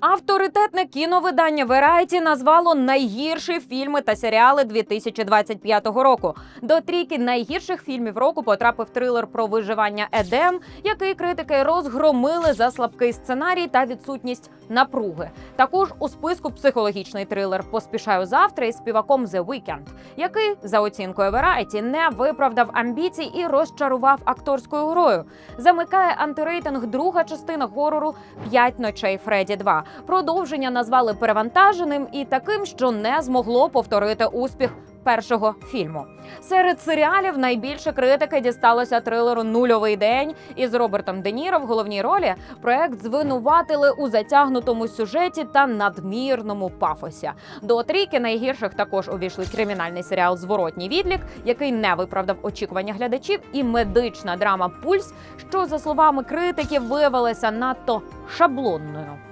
Авторитетне кіновидання Variety назвало найгірші фільми та серіали 2025 року. До трійки найгірших фільмів року потрапив трилер про виживання Едем, який критики розгромили за слабкий сценарій та відсутність напруги. Також у списку психологічний трилер Поспішаю завтра із співаком The Weeknd, який за оцінкою Variety не виправдав амбіцій і розчарував акторською грою. Замикає антирейтинг друга частина горору П'ять ночей Фредді 2. Продовження назвали перевантаженим і таким, що не змогло повторити успіх. Першого фільму серед серіалів найбільше критики дісталося трилеру Нульовий день із Робертом Де Ніро в головній ролі. Проект звинуватили у затягнутому сюжеті та надмірному пафосі. До трійки найгірших також увійшли кримінальний серіал Зворотній відлік, який не виправдав очікування глядачів, і медична драма Пульс, що за словами критиків виявилася надто шаблонною.